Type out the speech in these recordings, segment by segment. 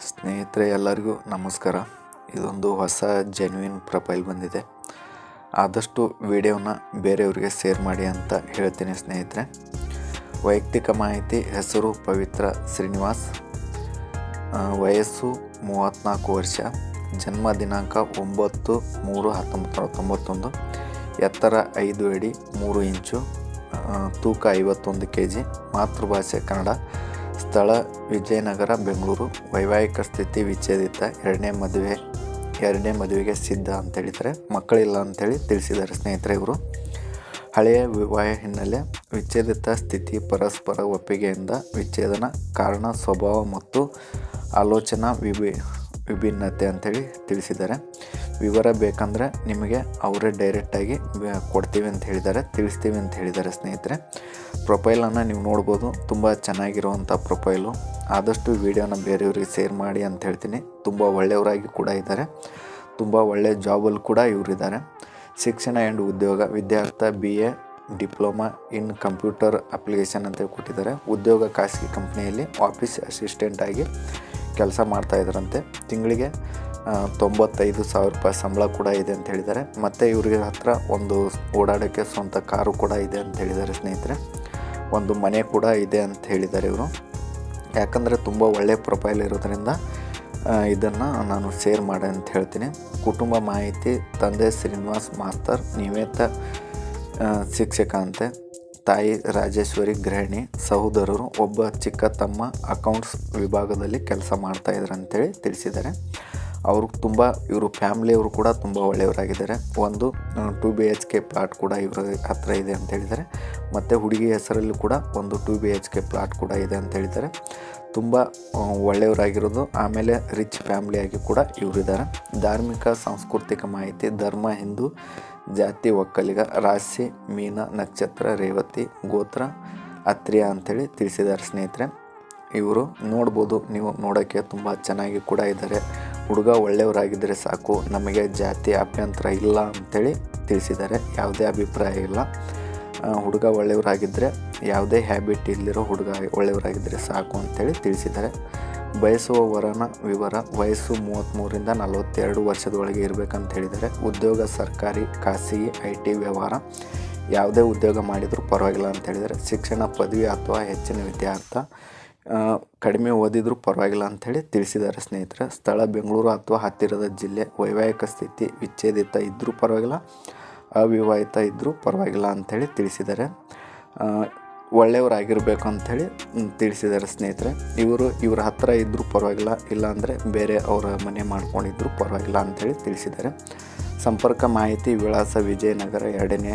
ಸ್ನೇಹಿತರೆ, ಎಲ್ಲರಿಗೂ ನಮಸ್ಕಾರ. ಇದೊಂದು ಹೊಸ ಜೆನ್ವಿನ್ ಪ್ರೊಫೈಲ್ ಬಂದಿದೆ. ಆದಷ್ಟು ವಿಡಿಯೋನ ಬೇರೆಯವ್ರಿಗೆ ಶೇರ್ ಮಾಡಿ ಅಂತ ಹೇಳ್ತೀನಿ ಸ್ನೇಹಿತರೆ. ವೈಯಕ್ತಿಕ ಮಾಹಿತಿ, ಹೆಸರು, ಪವಿತ್ರ ಶ್ರೀನಿವಾಸ್. ವಯಸ್ಸು ಮೂವತ್ತ್ನಾಲ್ಕು ವರ್ಷ. ಜನ್ಮ ದಿನಾಂಕ ಒಂಬತ್ತು ಮೂರು ಹತ್ತೊಂಬತ್ತು ತೊಂಬತ್ತೊಂದು. ಎತ್ತರ ಐದು ಅಡಿ ಮೂರು ಇಂಚು ತೂಕ ಐವತ್ತೊಂದು ಕೆ ಜಿ ಮಾತೃಭಾಷೆ ಕನ್ನಡ. ಸ್ಥಳ ವಿಜಯನಗರ, ಬೆಂಗಳೂರು. ವೈವಾಹಿಕ ಸ್ಥಿತಿ ವಿಚ್ಛೇದಿತ. ಎರಡನೇ ಮದುವೆ, ಎರಡನೇ ಮದುವೆಗೆ ಸಿದ್ಧ ಅಂತ ಹೇಳಿದ್ದಾರೆ ಮಕ್ಕಳಿಲ್ಲ ಅಂತೇಳಿ ತಿಳಿಸಿದ್ದಾರೆ ಸ್ನೇಹಿತರೆ ಇವರು. ಹಳೆಯ ವಿವಾಹ ಹಿನ್ನೆಲೆ ವಿಚ್ಛೇದಿತ ಸ್ಥಿತಿ ಪರಸ್ಪರ ಒಪ್ಪಿಗೆಯಿಂದ ವಿಚ್ಛೇದನ ಕಾರಣ ಸ್ವಭಾವ ಮತ್ತು ಆಲೋಚನಾ ವಿಭಿ ವಿಭಿನ್ನತೆ ಅಂತೇಳಿ ತಿಳಿಸಿದ್ದಾರೆ. ವಿವರ ಬೇಕಂದರೆ ನಿಮಗೆ ಅವರೇ ಡೈರೆಕ್ಟಾಗಿ ಕೊಡ್ತೀವಿ ಅಂತ ಹೇಳಿದ್ದಾರೆ, ತಿಳಿಸ್ತೀವಿ ಅಂತ ಹೇಳಿದ್ದಾರೆ ಸ್ನೇಹಿತರೆ. ಪ್ರೊಫೈಲನ್ನು ನೀವು ನೋಡ್ಬೋದು, ತುಂಬ ಚೆನ್ನಾಗಿರುವಂಥ ಪ್ರೊಫೈಲು ಆದಷ್ಟು ವಿಡಿಯೋನ ಬೇರೆಯವ್ರಿಗೆ ಶೇರ್ ಮಾಡಿ ಅಂತ ಹೇಳ್ತೀನಿ. ತುಂಬ ಒಳ್ಳೆಯವರಾಗಿ ಕೂಡ ಇದ್ದಾರೆ. ತುಂಬ ಒಳ್ಳೆಯ ಜಾಬಲ್ಲಿ ಕೂಡ ಇವರಿದ್ದಾರೆ. ಶಿಕ್ಷಣ ಆ್ಯಂಡ್ ಉದ್ಯೋಗ, ವಿದ್ಯಾರ್ಥ B A diploma in computer application ಅಂತ ಕೊಟ್ಟಿದ್ದಾರೆ. ಉದ್ಯೋಗ ಖಾಸಗಿ ಕಂಪ್ನಿಯಲ್ಲಿ ಆಫೀಸ್ ಅಸಿಸ್ಟೆಂಟಾಗಿ ಕೆಲಸ ಮಾಡ್ತಾ ಇದ್ದಾರಂತೆ. ತಿಂಗಳಿಗೆ ತೊಂಬತ್ತೈದು ಸಾವಿರ ರೂಪಾಯಿ ಸಂಬಳ ಕೂಡ ಇದೆ ಅಂತ ಹೇಳಿದ್ದಾರೆ. ಮತ್ತು ಇವ್ರಿಗೆ ಹತ್ರ ಒಂದು ಓಡಾಡೋಕ್ಕೆ ಸ್ವಂತ ಕಾರು ಕೂಡ ಇದೆ ಅಂತ ಹೇಳಿದ್ದಾರೆ ಸ್ನೇಹಿತರೆ. ಒಂದು ಮನೆ ಕೂಡ ಇದೆ ಅಂತ ಹೇಳಿದ್ದಾರೆ ಇವರು. ಯಾಕಂದರೆ ತುಂಬ ಒಳ್ಳೆಯ ಪ್ರೊಫೈಲ್ ಇರೋದ್ರಿಂದ ಇದನ್ನು ನಾನು ಶೇರ್ ಮಾಡಿ ಅಂತ ಹೇಳ್ತೀನಿ. ಕುಟುಂಬ ಮಾಹಿತಿ, ತಂದೆ ಶ್ರೀನಿವಾಸ್ ಮಾಸ್ತರ್, ನಿವೇತ ಶಿಕ್ಷಕ ಅಂತೆ ತಾಯಿ ರಾಜೇಶ್ವರಿ ಗೃಹಿಣಿ, ಸಹೋದರರು, ಒಬ್ಬ ಚಿಕ್ಕ ತಮ್ಮ ಅಕೌಂಟ್ಸ್ ವಿಭಾಗದಲ್ಲಿ ಕೆಲಸ ಮಾಡ್ತಾಯಿದ್ರು ಅಂತೇಳಿ ತಿಳಿಸಿದ್ದಾರೆ. ಅವರು ತುಂಬ, ಇವರು ಫ್ಯಾಮ್ಲಿಯವರು ಕೂಡ ತುಂಬ ಒಳ್ಳೆಯವರಾಗಿದ್ದಾರೆ. ಒಂದು two B H K plot ಕೂಡ ಇವರ ಹತ್ರ ಇದೆ ಅಂತ ಹೇಳಿದ್ದಾರೆ. ಮತ್ತು ಹುಡುಗಿ ಹೆಸರಲ್ಲೂ ಕೂಡ ಒಂದು two B H K plot ಕೂಡ ಇದೆ ಅಂತ ಹೇಳಿದ್ದಾರೆ. ತುಂಬ ಒಳ್ಳೆಯವರಾಗಿರೋದು. ಆಮೇಲೆ ರಿಚ್ ಫ್ಯಾಮ್ಲಿಯಾಗಿ ಕೂಡ ಇವರಿದ್ದಾರೆ. ಧಾರ್ಮಿಕ, ಸಾಂಸ್ಕೃತಿಕ ಮಾಹಿತಿ, ಧರ್ಮ, ಹಿಂದೂ, ಜಾತಿ, ಒಕ್ಕಲಿಗ, ರಾಶಿ, ಮೀನ, ನಕ್ಷತ್ರ, ರೇವತಿ, ಗೋತ್ರ, ಅತ್ರಿಯ ಅಂಥೇಳಿ ತಿಳಿಸಿದ್ದಾರೆ ಸ್ನೇಹಿತರೆ. ಇವರು ನೋಡ್ಬೋದು, ನೀವು ನೋಡೋಕ್ಕೆ ತುಂಬ ಚೆನ್ನಾಗಿ ಕೂಡ ಇದ್ದಾರೆ. ಹುಡುಗ ಒಳ್ಳೆಯವರಾಗಿದ್ದರೆ ಸಾಕು, ನಮಗೆ ಜಾತಿ ಅಭ್ಯಂತರ ಇಲ್ಲ ಅಂಥೇಳಿ ತಿಳಿಸಿದ್ದಾರೆ. ಯಾವುದೇ ಅಭಿಪ್ರಾಯ ಇಲ್ಲ. ಹುಡುಗ ಒಳ್ಳೆಯವರಾಗಿದ್ದರೆ, ಯಾವುದೇ ಹ್ಯಾಬಿಟ್ ಇಲ್ಲಿರೋ ಹುಡುಗ ಒಳ್ಳೆಯವರಾಗಿದ್ದರೆ ಸಾಕು ಅಂಥೇಳಿ ತಿಳಿಸಿದ್ದಾರೆ. ಬಯಸುವ ವರನ ವಿವರ ವಯಸ್ಸು ಮೂವತ್ತ್ಮೂರಿಂದ ನಲವತ್ತೆರಡು ವರ್ಷದೊಳಗೆ ಇರಬೇಕಂತ ಹೇಳಿದ್ದಾರೆ. ಉದ್ಯೋಗ, ಸರ್ಕಾರಿ, ಖಾಸಗಿ ಐ ಟಿ ವ್ಯವಹಾರ, ಯಾವುದೇ ಉದ್ಯೋಗ ಮಾಡಿದರೂ ಪರವಾಗಿಲ್ಲ ಅಂತ ಹೇಳಿದರೆ ಶಿಕ್ಷಣ, ಪದವಿ ಅಥವಾ ಹೆಚ್ಚಿನ ವಿದ್ಯಾರ್ಥ ಕಡಿಮೆ ಓದಿದರೂ ಪರವಾಗಿಲ್ಲ ಅಂಥೇಳಿ ತಿಳಿಸಿದ್ದಾರೆ ಸ್ನೇಹಿತರೆ. ಸ್ಥಳ ಬೆಂಗಳೂರು ಅಥವಾ ಹತ್ತಿರದ ಜಿಲ್ಲೆ ವೈವಾಹಿಕ ಸ್ಥಿತಿ ವಿಚ್ಛೇದಿತ ಇದ್ದರೂ ಪರವಾಗಿಲ್ಲ, ಅವಿವಾಹಿತ ಇದ್ದರೂ ಪರವಾಗಿಲ್ಲ ಅಂಥೇಳಿ ತಿಳಿಸಿದ್ದಾರೆ. ಒಳ್ಳೆಯವರಾಗಿರಬೇಕು ಅಂಥೇಳಿ ತಿಳಿಸಿದ್ದಾರೆ ಸ್ನೇಹಿತರೆ. ಇವರು ಇವ್ರ ಹತ್ತಿರ ಇದ್ದರೂ ಪರವಾಗಿಲ್ಲ, ಇಲ್ಲಾಂದರೆ ಬೇರೆ ಅವರ ಮನೆ ಮಾಡ್ಕೊಂಡಿದ್ರು ಪರವಾಗಿಲ್ಲ ಅಂಥೇಳಿ ತಿಳಿಸಿದ್ದಾರೆ. ಸಂಪರ್ಕ ಮಾಹಿತಿ ವಿಳಾಸ ವಿಜಯನಗರ ಎರಡನೇ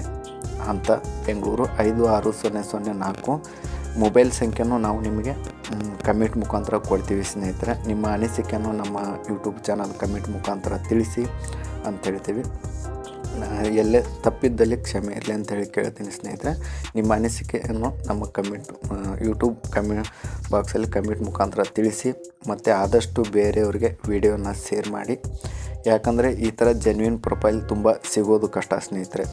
ಹಂತ, ಬೆಂಗಳೂರು ಐದು ಆರು ಸೊನ್ನೆ ಸೊನ್ನೆ ನಾಲ್ಕು. ಮೊಬೈಲ್ ಸಂಖ್ಯೆಯೂ ನಾವು ನಿಮಗೆ ಕಮೆಂಟ್ ಮುಖಾಂತರ ಕೊಡ್ತೀವಿ ಸ್ನೇಹಿತರೆ. ನಿಮ್ಮ ಅನಿಸಿಕೆಯನ್ನು ನಮ್ಮ ಯೂಟ್ಯೂಬ್ ಚಾನಲ್ ಕಮೆಂಟ್ ಮುಖಾಂತರ ತಿಳಿಸಿ ಅಂತ ಹೇಳ್ತೀವಿ. ಎಲ್ಲೇ ತಪ್ಪಿದ್ದಲ್ಲಿ ಕ್ಷಮೆ ಇರಲಿ ಅಂತ ಹೇಳಿ ಕೇಳ್ತೀನಿ ಸ್ನೇಹಿತರೆ. ನಿಮ್ಮ ಅನಿಸಿಕೆಯನ್ನು ನಮ್ಮ ಕಮೆಂಟ್ ಯೂಟ್ಯೂಬ್ ಕಮೆ ಬಾಕ್ಸಲ್ಲಿ ಕಮೆಂಟ್ ಮುಖಾಂತರ ತಿಳಿಸಿ, ಮತ್ತು ಆದಷ್ಟು ಬೇರೆಯವ್ರಿಗೆ ವಿಡಿಯೋನ ಶೇರ್ ಮಾಡಿ. ಯಾಕಂದರೆ ಈ ಥರ ಜೆನ್ಯೂನ್ ಪ್ರೊಫೈಲ್ ತುಂಬ ಸಿಗೋದು ಕಷ್ಟ ಸ್ನೇಹಿತರೆ.